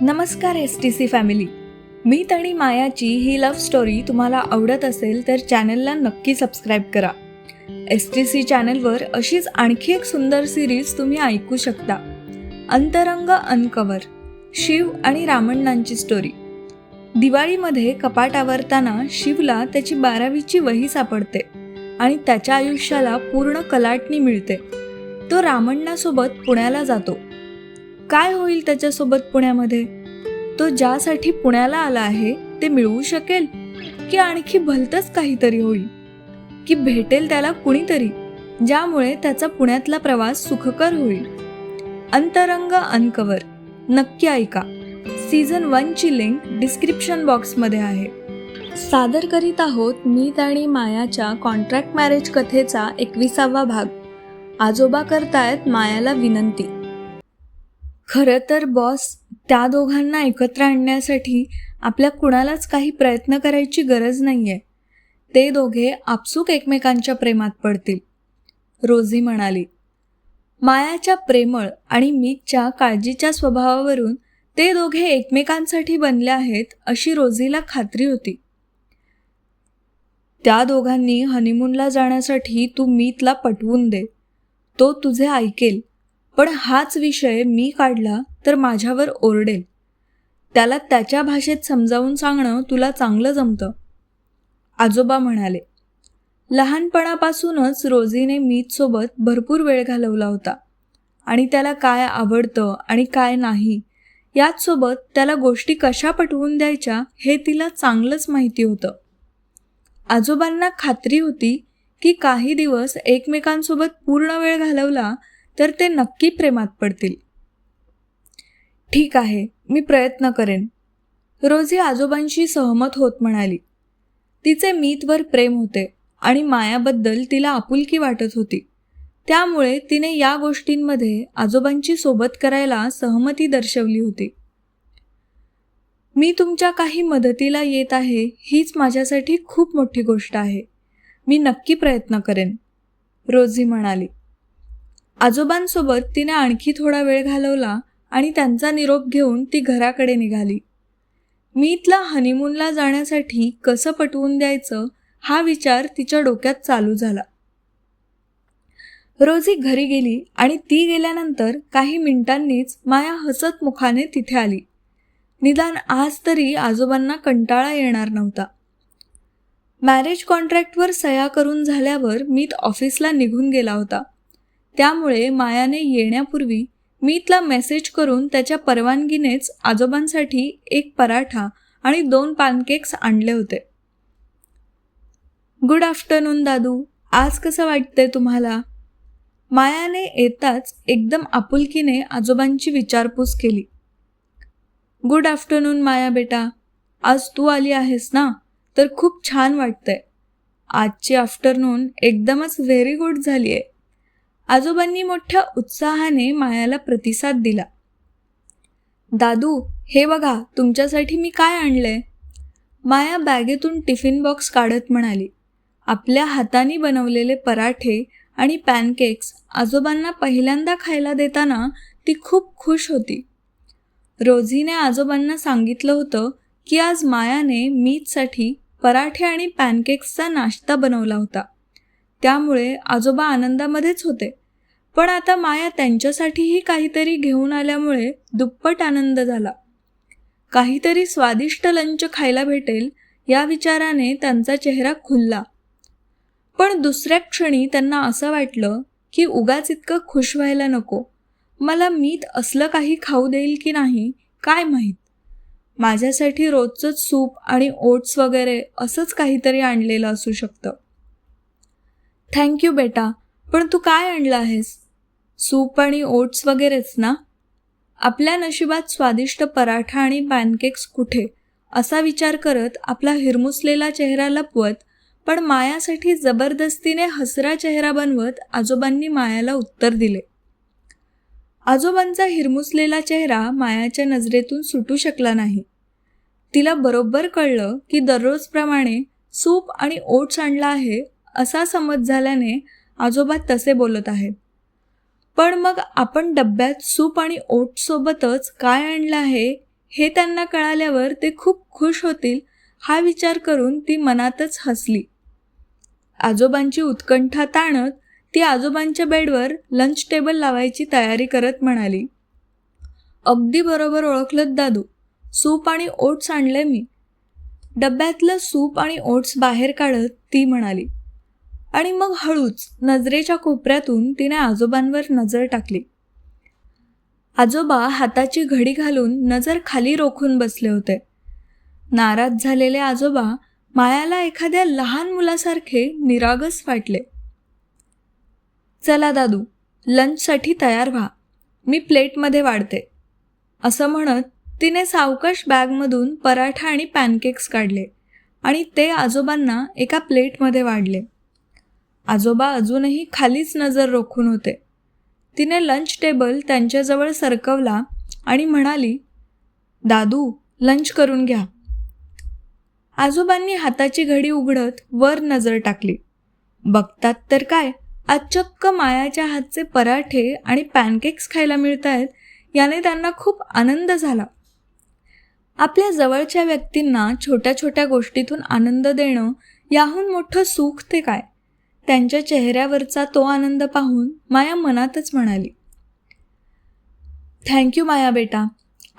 नमस्कार S T C family मी आणि मायाची ही लव्ह स्टोरी तुम्हाला आवडत असेल तर चॅनलला नक्की सबस्क्राईब करा. एस टी सी चॅनलवर अशीच आणखी एक सुंदर सिरीज तुम्ही ऐकू शकता. अंतरंग अनकवर शिव आणि रामण्णांची स्टोरी दिवाळीमध्ये कपाट आवरताना शिवला त्याची बारावीची वही सापडते आणि त्याच्या आयुष्याला पूर्ण कलाटणी मिळते. तो रामण्णासोबत पुण्याला जातो. काय होईल त्याच्यासोबत पुण्यामध्ये? तो ज्यासाठी पुण्याला आला आहे ते मिळवू शकेल? की आणखी भलतंच काहीतरी होईल? की भेटेल त्याला कुणीतरी ज्यामुळे त्याचा पुण्यातला प्रवास सुखकर होईल? अंतरंग अनकवर. नक्की ऐका. सीझन वनची लिंक डिस्क्रिप्शन बॉक्समध्ये आहे. सादर करीत आहोत मीत आणि मायाच्या कॉन्ट्रॅक्ट मॅरेज कथेचा एकविसावा भाग. आजोबा करतायत मायाला विनंती. खरं तर बॉस त्या दोघांना एकत्र आणण्यासाठी आपल्या कुणालाच काही प्रयत्न करायची गरज नाही आहे ते दोघे आपसूक एकमेकांच्या प्रेमात पडतील. रोझी म्हणाली मायाच्या प्रेमळ आणि मीतच्या काळजीच्या स्वभावावरून ते दोघे एकमेकांसाठी बनले आहेत अशी रोझीला खात्री होती. त्या दोघांनी हनीमूनला जाण्यासाठी तू मीतला पटवून दे. तो तुझे ऐकेल. पण हाच विषय मी काढला तर माझ्यावर ओरडेल. त्याला त्याच्या भाषेत समजावून सांगणं तुला चांगलं जमतं. आजोबा म्हणाले लहानपणापासूनच रोजीने मीतसोबत भरपूर वेळ घालवला होता. आणि त्याला काय आवडतं आणि काय नाही याचसोबत त्याला गोष्टी कशा पटवून द्यायच्या हे तिला चांगलंच माहिती होतं. आजोबांना खात्री होती की काही दिवस एकमेकांसोबत पूर्ण वेळ घालवला तर ते नक्की प्रेमात पडतील. ठीक आहे मी प्रयत्न करेन. रोजी आजोबांशी सहमत होत म्हणाली. तिचे मीतवर प्रेम होते आणि मायाबद्दल तिला आपुलकी वाटत होती. त्यामुळे तिने या गोष्टींमध्ये आजोबांची सोबत करायला सहमती दर्शवली होती. मी तुमच्या काही मदतीला येत आहे हीच माझ्यासाठी खूप मोठी गोष्ट आहे. मी नक्की प्रयत्न करेन रोजी म्हणाली. आजोबांसोबत तिने आणखी थोडा वेळ घालवला आणि त्यांचा निरोप घेऊन ती घराकडे निघाली. मीतला हनीमूनला जाण्यासाठी कसं पटवून द्यायचं हा विचार तिच्या डोक्यात चालू झाला. रोजी घरी गेली आणि ती गेल्यानंतर काही मिनिटांनीच माया हसत मुखाने तिथे आली. निदान आज तरी आजोबांना कंटाळा येणार नव्हता. मॅरेज कॉन्ट्रॅक्टवर सह्या करून झाल्यावर मीत ऑफिसला निघून गेला होता. त्यामुळे मायाने येण्यापूर्वी मी तिला मेसेज करून त्याच्या परवानगीनेच आजोबांसाठी एक पराठा आणि दोन पॅनकेक्स आणले होते. गुड आफ्टरनून दादू आज कसं वाटतंय तुम्हाला? मायाने येताच एकदम आपुलकीने आजोबांची विचारपूस केली. गुड आफ्टरनून माया बेटा आज तू आली आहेस ना? तर खूप छान वाटतंय. आजची आफ्टरनून एकदमच व्हेरी गुड झाली आहे आजोबांनी मोठ्या उत्साहाने मायाला प्रतिसाद दिला. दादू हे बघा तुमच्यासाठी मी काय आणलंय? माया बॅगेतून टिफिन बॉक्स काढत म्हणाली. आपल्या हाताने बनवलेले पराठे आणि पॅनकेक्स आजोबांना पहिल्यांदा खायला देताना ती खूप खुश होती. रोझीने आजोबांना सांगितलं होतं की आज मायाने मीचसाठी पराठे आणि पॅनकेक्सचा नाश्ता बनवला होता. त्यामुळे आजोबा आनंदामध्येच होते. पण आता माया त्यांच्यासाठीही काहीतरी घेऊन आल्यामुळे दुप्पट आनंद झाला. काहीतरी स्वादिष्ट लंच खायला भेटेल या विचाराने त्यांचा चेहरा खुलला. पण दुसऱ्या क्षणी त्यांना असं वाटलं की उगाच इतकं खुश व्हायला नको. मला मीत असलं काही खाऊ देईल की नाही काय माहीत? माझ्यासाठी रोजचंच सूप आणि ओट्स वगैरे असंच काहीतरी आणलेलं असू शकतं. थँक्यू बेटा. पण तू काय आणलं आहेस? सूप आणि ओट्स वगैरेच ना? आपल्या नशिबात स्वादिष्ट पराठा आणि पॅनकेक्स कुठे? असा विचार करत आपला हिरमुसलेला चेहरा लपवत पण मायासाठी जबरदस्तीने हसरा चेहरा बनवत आजोबांनी मायाला उत्तर दिले. आजोबांचा हिरमुसलेला चेहरा मायाच्या नजरेतून सुटू शकला नाही. तिला बरोबर कळलं की दररोजप्रमाणे सूप आणि ओट्स आणला आहे असा समज झाल्याने आजोबा तसे बोलत आहेत. पण मग आपण डब्यात सूप आणि ओट्ससोबतच काय आणलं आहे हे त्यांना कळाल्यावर ते खूप खुश होतील हा विचार करून ती मनातच हसली. आजोबांची उत्कंठा ताणत ती आजोबांच्या बेडवर लंच टेबल लावायची तयारी करत म्हणाली अगदी बरोबर ओळखलं दादू सूप आणि ओट्स आणले मी. डब्यातलं सूप आणि ओट्स बाहेर काढत ती म्हणाली आणि मग हळूच नजरेच्या कोपऱ्यातून तिने आजोबांवर नजर टाकली. आजोबा हाताची घडी घालून नजर खाली रोखून बसले होते. नाराज झालेले आजोबा मायाला एखाद्या लहान मुलासारखे निरागस वाटले. चला दादू लंचसाठी तयार व्हा. मी प्लेटमध्ये वाढते. असं म्हणत तिने सावकाश बॅगमधून पराठा आणि पॅनकेक्स काढले आणि ते आजोबांना एका प्लेटमध्ये वाढले. आजोबा अजूनही खालीच नजर रोखून होते. तिने लंच टेबल त्यांच्याजवळ सरकवला आणि म्हणाली दादू लंच करून घ्या. आजोबांनी हाताची घडी उघडत वर नजर टाकली. बघतात तर काय आज चक्क मायाच्या हातचे पराठे आणि पॅनकेक्स खायला मिळत आहेत याने त्यांना खूप आनंद झाला. आपल्या जवळच्या व्यक्तींना छोट्या छोट्या गोष्टीतून आनंद देणं याहून मोठं सुख ते काय? त्यांच्या चेहऱ्यावरचा तो आनंद पाहून माया मनातच म्हणाली थँक्यू माया बेटा.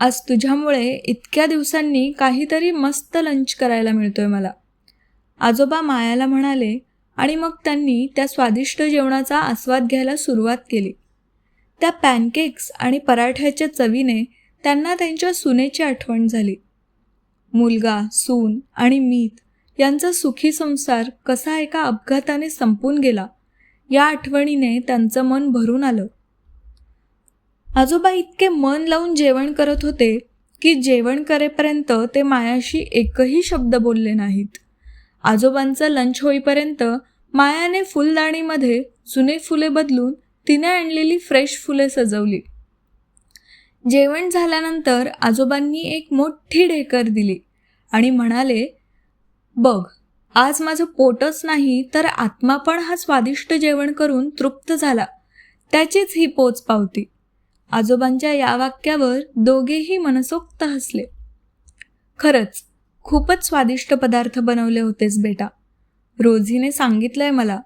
आज तुझ्यामुळे इतक्या दिवसांनी काहीतरी मस्त लंच करायला मिळतोय मला. आजोबा मायाला म्हणाले आणि मग त्यांनी त्या स्वादिष्ट जेवणाचा आस्वाद घ्यायला सुरुवात केली. त्या पॅनकेक्स आणि पराठ्याच्या चवीने त्यांना त्यांच्या सुनेची आठवण झाली. मुलगा सून आणि मीत यांचा सुखी संसार कसा एका अपघाताने संपून गेला या आठवणीने त्यांचं मन भरून आलं. आजोबा इतके मन लावून जेवण करत होते की जेवण करेपर्यंत ते मायाशी एकही शब्द बोलले नाहीत. आजोबांचं लंच होईपर्यंत मायाने फुलदाणीमध्ये जुने फुले बदलून तिने आणलेली फ्रेश फुले सजवली. जेवण झाल्यानंतर आजोबांनी एक मोठी ढेकर दिली आणि म्हणाले बघ आज माझं पोटच नाही तर आत्मा पण हा स्वादिष्ट जेवण करून तृप्त झाला. त्याचीच ही पोच पावती. आजोबांच्या या वाक्यावर दोघेही मनसोक्त हसले. खरंच खूपच स्वादिष्ट पदार्थ बनवले होतेस बेटा. रोझीने सांगितलंय मला.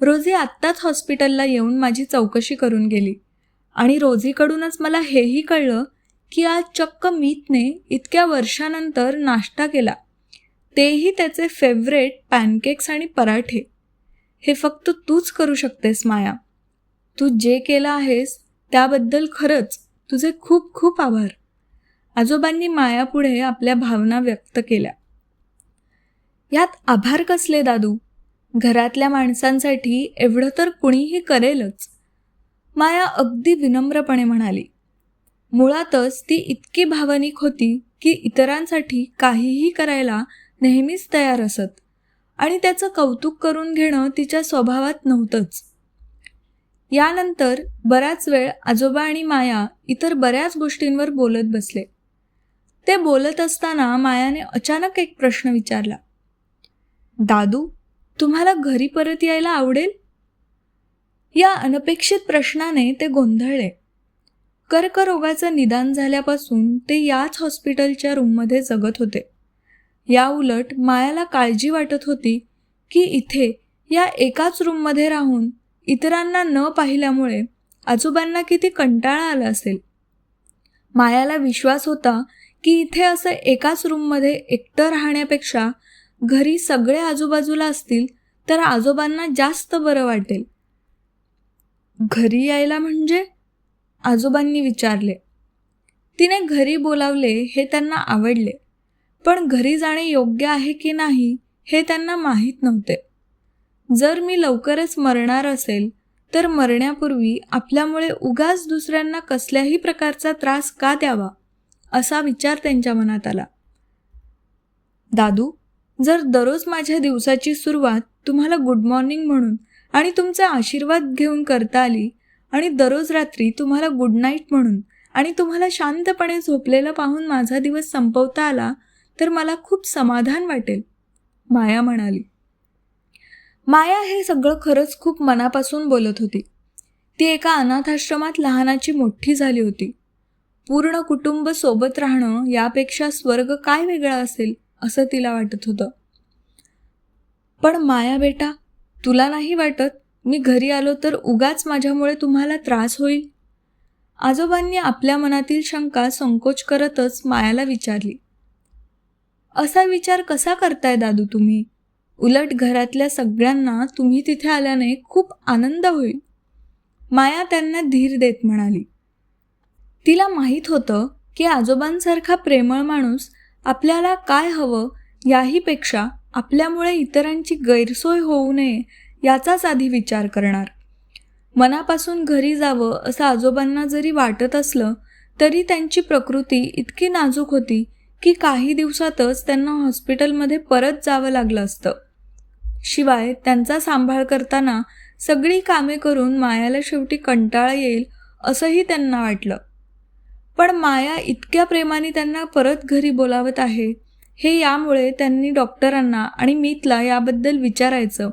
रोझी आत्ताच हॉस्पिटलला येऊन माझी चौकशी करून गेली. आणि रोझीकडूनच मला हेही कळलं की आज चक्क मीतने इतक्या वर्षानंतर नाश्ता केला. तेही त्याचे फेवरेट पॅनकेक्स आणि पराठे. हे फक्त तूच करू शकतेस माया. तू जे केलं आहेस त्याबद्दल खरंच तुझे खूप खूप आभार. आजोबांनी मायापुढे आपल्या भावना व्यक्त केल्या. यात आभार कसले दादू? घरातल्या माणसांसाठी एवढं तर कुणीही करेलच. माया अगदी विनम्रपणे म्हणाली. मुळातच ती इतकी भावनिक होती की इतरांसाठी काहीही करायला नेहमीच तयार असत. आणि त्याचं कौतुक करून घेणं तिच्या स्वभावात नव्हतंच. यानंतर बराच वेळ आजोबा आणि माया इतर बऱ्याच गोष्टींवर बोलत बसले. ते बोलत असताना मायाने अचानक एक प्रश्न विचारला. दादू तुम्हाला घरी परत यायला आवडेल? या अनपेक्षित प्रश्नाने ते गोंधळले. कर्करोगाचं निदान झाल्यापासून ते याच हॉस्पिटलच्या रूममध्ये जगत होते. याउलट मायाला काळजी वाटत होती की इथे या एकाच रूममध्ये राहून इतरांना न पाहिल्यामुळे आजोबांना किती कंटाळा आला असेल. मायाला विश्वास होता की इथे असं एकाच रूममध्ये एकटं राहण्यापेक्षा घरी सगळे आजूबाजूला असतील तर आजोबांना जास्त बरं वाटेल. घरी यायला म्हणजे? आजोबांनी विचारले. तिने घरी बोलावले हे त्यांना आवडले. पण घरी जाणे योग्य आहे की नाही हे त्यांना माहीत नव्हते. जर मी लवकरच मरणार असेल तर मरण्यापूर्वी आपल्यामुळे उगाच दुसऱ्यांना कसल्याही प्रकारचा त्रास का द्यावा असा विचार त्यांच्या मनात आला. दादू जर दररोज माझ्या दिवसाची सुरुवात तुम्हाला गुड मॉर्निंग म्हणून आणि तुमचा आशीर्वाद घेऊन करता आली आणि दररोज रात्री तुम्हाला गुड नाईट म्हणून आणि तुम्हाला शांतपणे झोपलेलं पाहून माझा दिवस संपवता आला तर मला खूप समाधान वाटेल माया म्हणाली. माया हे सगळं खरंच खूप मनापासून बोलत होती. ती एका अनाथाश्रमात लहानाची मोठी झाली होती. पूर्ण कुटुंब सोबत राहणं यापेक्षा स्वर्ग काय वेगळा असेल असं तिला वाटत होतं. पण माया बेटा तुला नाही वाटत मी घरी आलो तर उगाच माझ्यामुळे तुम्हाला त्रास होईल? आजोबांनी आपल्या मनातील शंका संकोच करतच मायाला विचारली. असा विचार कसा करताय दादू तुम्ही? उलट घरातल्या सगळ्यांना तुम्ही तिथे आल्याने खूप आनंद होईल. माया त्यांना धीर देत म्हणाली. तिला माहीत होतं की आजोबांसारखा प्रेमळ माणूस आपल्याला काय हवं याहीपेक्षा आपल्यामुळे इतरांची गैरसोय होऊ नये याचाच आधी विचार करणार. मनापासून घरी जावं असं आजोबांना जरी वाटत असलं तरी त्यांची प्रकृती इतकी नाजूक होती की काही दिवसातच त्यांना हॉस्पिटलमध्ये परत जावं लागलं असतं. शिवाय त्यांचा सांभाळ करताना सगळी कामे करून मायाला शेवटी कंटाळा येईल असंही त्यांना वाटलं. पण माया इतक्या प्रेमाने त्यांना परत घरी बोलावत आहे हे यामुळे त्यांनी डॉक्टरांना आणि मीतला याबद्दल विचारायचं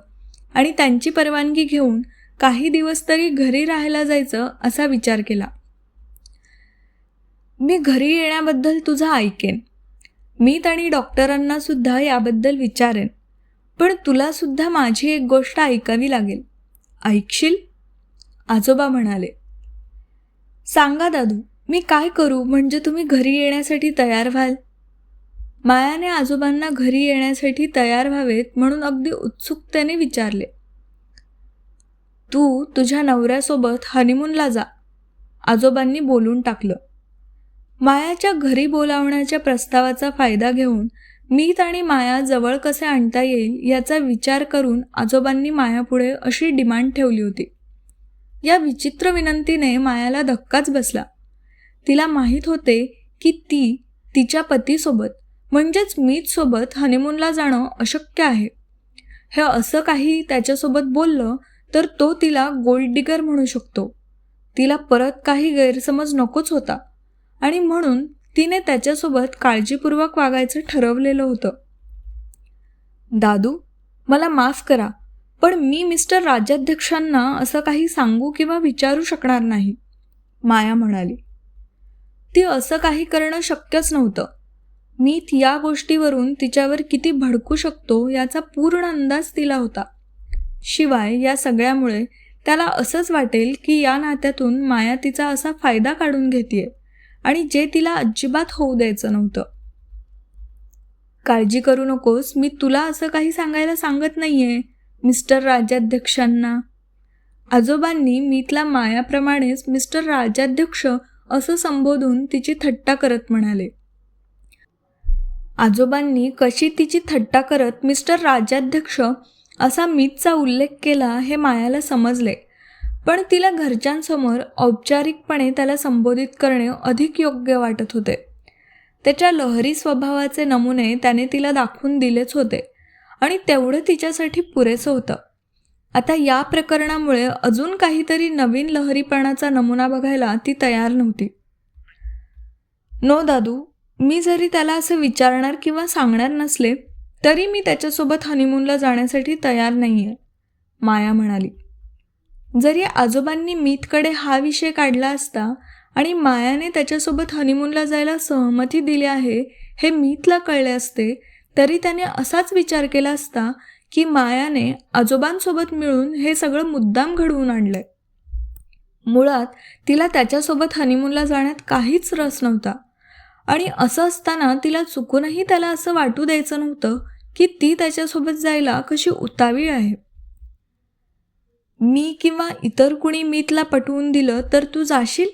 आणि त्यांची परवानगी घेऊन काही दिवस तरी घरी राहायला जायचं असा विचार केला. मी घरी येण्याबद्दल तुझं ऐकेन. मी आणि डॉक्टरांना सुद्धा याबद्दल विचारेन. पण तुला सुद्धा माझी एक गोष्ट ऐकावी लागेल. ऐकशील? आजोबा म्हणाले. सांगा दादू मी काय करू? म्हणजे तुम्ही घरी येण्यासाठी तयार व्हाल? मायाने आजोबांना घरी येण्यासाठी तयार व्हावेत म्हणून अगदी उत्सुकतेने विचारले. तू तुझ्या नवऱ्यासोबत हनीमूनला जा. आजोबांनी बोलून टाकलं. मायाच्या घरी बोलावण्याच्या प्रस्तावाचा फायदा घेऊन मीत आणि माया जवळ कसे आणता येईल याचा विचार करून आजोबांनी मायापुढे अशी डिमांड ठेवली होती. या विचित्र विनंतीने मायाला धक्काच बसला. तिला माहीत होते की ती तिच्या पतीसोबत म्हणजेच मीतसोबत हनीमूनला जाणं अशक्य आहे. हे असं काही त्याच्यासोबत बोललं तर तो तिला गोल्ड डिगर म्हणू शकतो. तिला परत काही गैरसमज नकोच होता. आणि म्हणून तिने त्याच्यासोबत काळजीपूर्वक वागायचं ठरवलेलं होतं. दादू मला माफ करा पण मी मिस्टर राज्याध्यक्षांना असं काही सांगू किंवा विचारू शकणार नाही माया म्हणाली. ती असं काही करणं शक्यच नव्हतं. मी या गोष्टीवरून तिच्यावर किती भडकू शकतो याचा पूर्ण अंदाज तिला होता. शिवाय या सगळ्यामुळे त्याला असंच वाटेल की या नात्यातून माया तिचा असा फायदा काढून घेते आणि जे तिला अजिबात होऊ द्यायचं नव्हतं. काळजी करू नकोस मी तुला असं काही सांगायला सांगत नाहीये मिस्टर राज्याध्यक्षांना आजोबांनी मीतला मायाप्रमाणेच मिस्टर राज्याध्यक्ष असं संबोधून तिची थट्टा करत म्हणाले. आजोबांनी कशी तिची थट्टा करत मिस्टर राज्याध्यक्ष असा मीतचा उल्लेख केला हे मायाला समजले. पण तिला घरच्यांसमोर औपचारिकपणे त्याला संबोधित करणे अधिक योग्य वाटत होते. त्याच्या लहरी स्वभावाचे नमुने त्याने तिला दाखवून दिलेच होते आणि तेवढं तिच्यासाठी पुरेसं होतं. आता या प्रकरणामुळे अजून काहीतरी नवीन लहरीपणाचा नमुना बघायला ती तयार नव्हती. नो दादू मी जरी त्याला असं विचारणार किंवा सांगणार नसले तरी मी त्याच्यासोबत हनीमूनला जाण्यासाठी तयार नाही आहे माया म्हणाली. जरी आजोबांनी मीतकडे हा विषय काढला असता आणि मायाने त्याच्यासोबत हनीमूनला जायला सहमती दिली आहे हे मीतला कळले असते तरी त्याने असाच विचार केला असता की मायाने आजोबांसोबत मिळून हे सगळं मुद्दाम घडवून आणलंय. मुळात तिला त्याच्यासोबत हनीमूनला जाण्यात काहीच रस नव्हता. आणि असं असताना तिला चुकूनही त्याला असं वाटू द्यायचं नव्हतं की ती त्याच्यासोबत जायला कशी उतावी आहे. मी किंवा इतर कुणी मीतला पटवून दिलं तर तू जाशील?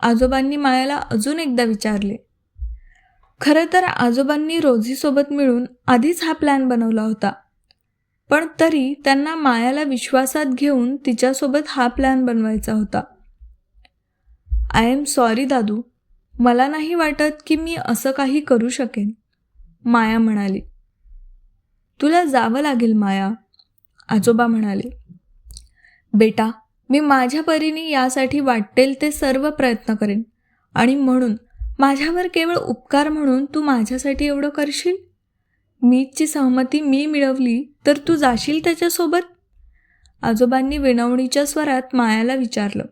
आजोबांनी मायाला अजून एकदा विचारले. खरं तर आजोबांनी रोझीसोबत मिळून आधीच हा प्लॅन बनवला होता. पण तरी त्यांना मायाला विश्वासात घेऊन तिच्यासोबत हा प्लॅन बनवायचा होता. आय एम सॉरी दादू. मला नाही वाटत की मी असं काही करू शकेन माया म्हणाली. तुला जावं लागेल माया आजोबा म्हणाले. बेटा मी माझ्या परीने यासाठी वाटेल ते सर्व प्रयत्न करेन. आणि म्हणून माझ्यावर केवळ उपकार म्हणून तू माझ्यासाठी एवढं करशील? मीची सहमती मी मिळवली तर तू जाशील त्याच्यासोबत? आजोबांनी विनवणीच्या स्वरात मायाला विचारलं.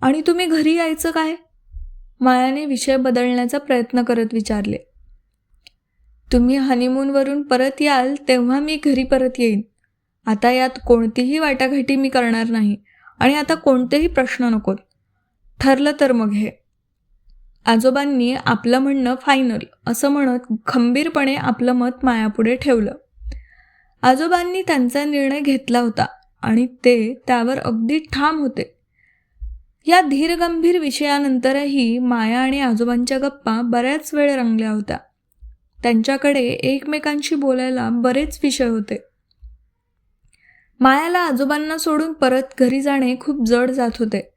आणि तुम्ही घरी यायचं काय? मायाने विषय बदलण्याचा प्रयत्न करत विचारले. तुम्ही हनीमूनवरून परत याल तेव्हा मी घरी परत येईन. आता यात कोणतीही वाटाघाटी मी करणार नाही आणि आता कोणतेही प्रश्न नकोत. ठरलं तर मग हे. आजोबांनी आपलं म्हणणं फायनल असं म्हणत खंबीरपणे आपलं मत मायापुढे ठेवलं. आजोबांनी त्यांचा निर्णय घेतला होता आणि ते त्यावर अगदी ठाम होते. या धीरगंभीर विषयानंतरही माया आणि आजोबांच्या गप्पा बऱ्याच वेळ रंगल्या होत्या. त्यांच्याकडे एकमेकांशी बोलायला बरेच विषय होते. मायाला आजोबांना सोडून परत घरी जाणे खूप जड जात होते.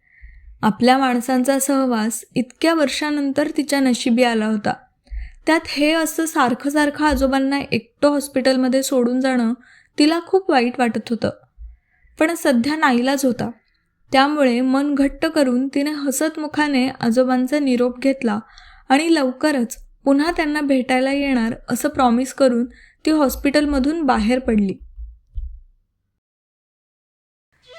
आपल्या माणसांचा सहवास इतक्या वर्षानंतर तिच्या नशिबी आला होता. त्यात हे असं सारखं सारखं आजोबांना एकटं हॉस्पिटलमध्ये सोडून जाणं तिला खूप वाईट वाटत होतं. पण सध्या नाईलाज होता. त्यामुळे मन घट्ट करून तिने हसतमुखाने आजोबांचा निरोप घेतला आणि लवकरच पुन्हा त्यांना भेटायला येणार असं प्रॉमिस करून ती हॉस्पिटलमधून बाहेर पडली.